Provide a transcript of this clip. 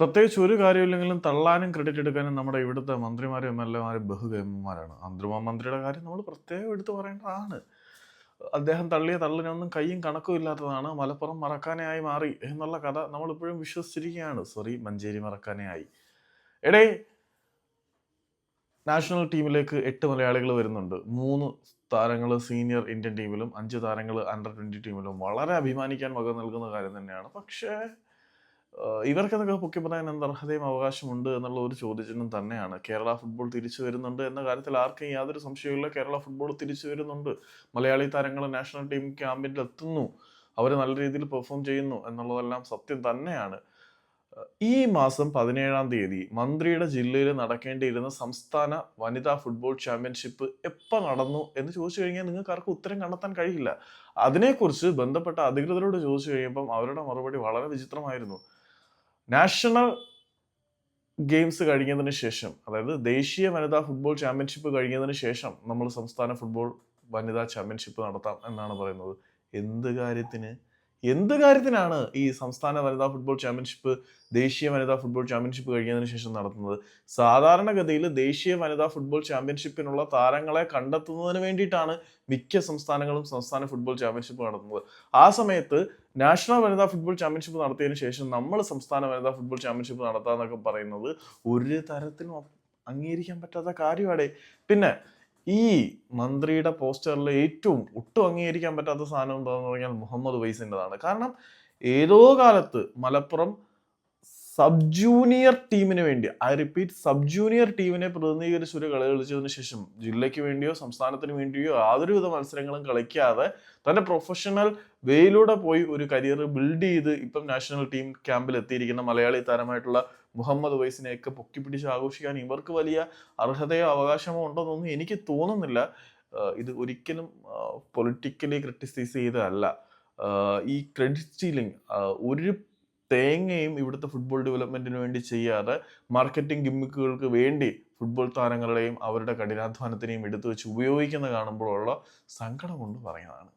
പ്രത്യേകിച്ച് ഒരു കാര്യമില്ലെങ്കിലും തള്ളാനും ക്രെഡിറ്റ് എടുക്കാനും നമ്മുടെ ഇവിടുത്തെ മന്ത്രിമാരും എം എൽ എമാരും ബഹുഗമന്മാരാണ് മന്ത്രിയുടെ കാര്യം നമ്മൾ പ്രത്യേകം എടുത്തു പറയേണ്ടതാണ്. അദ്ദേഹം തള്ളിയ തള്ളിനൊന്നും കൈയും കണക്കും ഇല്ലാത്തതാണ്. മലപ്പുറം മറക്കാനായി മാറി എന്നുള്ള കഥ നമ്മളിപ്പോഴും വിശ്വസിച്ചിരിക്കുകയാണ്. സോറി മഞ്ചേരി മറക്കാനായി എടേ നാഷണൽ ടീമിലേക്ക് എട്ട് മലയാളികൾ വരുന്നുണ്ട്. മൂന്ന് താരങ്ങൾ സീനിയർ ഇന്ത്യൻ ടീമിലും അഞ്ച് താരങ്ങൾ അണ്ടർ ട്വന്റി ടീമിലും വളരെ അഭിമാനിക്കാൻ വക നൽകുന്ന കാര്യം തന്നെയാണ്. പക്ഷേ ഇവർക്കതൊക്കെ പൊക്കി പറയാൻ എന്ത് അർഹതയും അവകാശമുണ്ട് എന്നുള്ള ഒരു ചോദ്യചിഹ്നം തന്നെയാണ്. കേരള ഫുട്ബോൾ തിരിച്ചു വരുന്നുണ്ട് എന്ന കാര്യത്തിൽ ആർക്കും യാതൊരു സംശയവുമില്ല. കേരള ഫുട്ബോൾ തിരിച്ചു വരുന്നുണ്ട്. മലയാളി താരങ്ങൾ നാഷണൽ ടീം ക്യാമ്പിൽ എത്തുന്നു. അവർ നല്ല രീതിയിൽ പെർഫോം ചെയ്യുന്നു എന്നുള്ളതെല്ലാം സത്യം തന്നെയാണ്. ഈ മാസം പതിനേഴാം തീയതി മന്ത്രിയുടെ ജില്ലയിൽ നടക്കേണ്ടിയിരുന്ന സംസ്ഥാന വനിതാ ഫുട്ബോൾ ചാമ്പ്യൻഷിപ്പ് എപ്പോൾ നടന്നു എന്ന് ചോദിച്ചു കഴിഞ്ഞാൽ നിങ്ങൾക്ക് ആർക്കും ഉത്തരം കണ്ടെത്താൻ കഴിയില്ല. അതിനെക്കുറിച്ച് ബന്ധപ്പെട്ട അധികൃതരോട് ചോദിച്ചു കഴിയുമ്പം അവരുടെ മറുപടി വളരെ വിചിത്രമായിരുന്നു. നാഷണൽ ഗെയിംസ് കഴിഞ്ഞതിന് ശേഷം അതായത് ദേശീയ വനിതാ ഫുട്ബോൾ ചാമ്പ്യൻഷിപ്പ് കഴിഞ്ഞതിന് ശേഷം നമ്മൾ സംസ്ഥാന ഫുട്ബോൾ വനിതാ ചാമ്പ്യൻഷിപ്പ് നടത്താം എന്നാണ് പറയുന്നത്. എന്ത് കാര്യത്തിന്? എന്ത് കാര്യത്തിനാണ് ഈ സംസ്ഥാന വനിതാ ഫുട്ബോൾ ചാമ്പ്യൻഷിപ്പ് ദേശീയ വനിതാ ഫുട്ബോൾ ചാമ്പ്യൻഷിപ്പ് കഴിഞ്ഞതിന് ശേഷം നടത്തുന്നത്? സാധാരണഗതിയിൽ ദേശീയ വനിതാ ഫുട്ബോൾ ചാമ്പ്യൻഷിപ്പിനുള്ള താരങ്ങളെ കണ്ടെത്തുന്നതിന് വേണ്ടിയിട്ടാണ് മിക്ക സംസ്ഥാനങ്ങളും സംസ്ഥാന ഫുട്ബോൾ ചാമ്പ്യൻഷിപ്പ് നടത്തുന്നത്. ആ സമയത്ത് നാഷണൽ വനിതാ ഫുട്ബോൾ ചാമ്പ്യൻഷിപ്പ് നടത്തിയതിന് ശേഷം നമ്മൾ സംസ്ഥാന വനിതാ ഫുട്ബോൾ ചാമ്പ്യൻഷിപ്പ് നടത്താന്നൊക്കെ പറയുന്നത് ഒരു തരത്തിലും അംഗീകരിക്കാൻ പറ്റാത്ത കാര്യമാണ് പിന്നെ ഈ മന്ത്രിയുടെ പോസ്റ്ററിൽ ഏറ്റവും ഒട്ടും അംഗീകരിക്കാൻ പറ്റാത്ത സാധനം എന്താണെന്ന് പറഞ്ഞാൽ മുഹമ്മദ് വൈസിന്റെതാണ് കാരണം ഏതോ കാലത്ത് മലപ്പുറം സബ് ജൂനിയർ ടീമിന് വേണ്ടി ഐ റിപ്പീറ്റ് സബ് ജൂനിയർ ടീമിനെ പ്രതിനിധീകരിച്ച് ഒരു കളി കളിച്ചതിന് ശേഷം ജില്ലയ്ക്ക് വേണ്ടിയോ സംസ്ഥാനത്തിന് വേണ്ടിയോ യാതൊരുവിധ മത്സരങ്ങളും കളിക്കാതെ തന്റെ പ്രൊഫഷണൽ വേയിലൂടെ പോയി ഒരു കരിയർ ബിൽഡ് ചെയ്ത് ഇപ്പം നാഷണൽ ടീം ക്യാമ്പിൽ എത്തിയിരിക്കുന്ന മലയാളി താരമായിട്ടുള്ള മുഹമ്മദ് വൈസിനെയൊക്കെ പൊക്കിപ്പിടിച്ച് ആഘോഷിക്കാൻ ഇവർക്ക് വലിയ അർഹതയോ അവകാശമോ ഉണ്ടെന്നൊന്നും എനിക്ക് തോന്നുന്നില്ല. ഇത് ഒരിക്കലും പൊളിറ്റിക്കലി ക്രിട്ടിസൈസ് ചെയ്തതല്ല. ഈ ക്രെഡിറ്റ് സ്റ്റീലിംഗ് ഒരു തേങ്ങയും ഇവിടുത്തെ ഫുട്ബോൾ ഡെവലപ്മെന്റിന് വേണ്ടി ചെയ്യാതെ മാർക്കറ്റിംഗ് ഗിമ്മിക്കുകൾക്ക് വേണ്ടി ഫുട്ബോൾ താരങ്ങളുടെയും അവരുടെ കഠിനാധ്വാനത്തിനെയും എടുത്തു വെച്ച് ഉപയോഗിക്കുന്ന കാണുമ്പോഴുള്ള സങ്കടം കൊണ്ട് പറയുന്നതാണ്.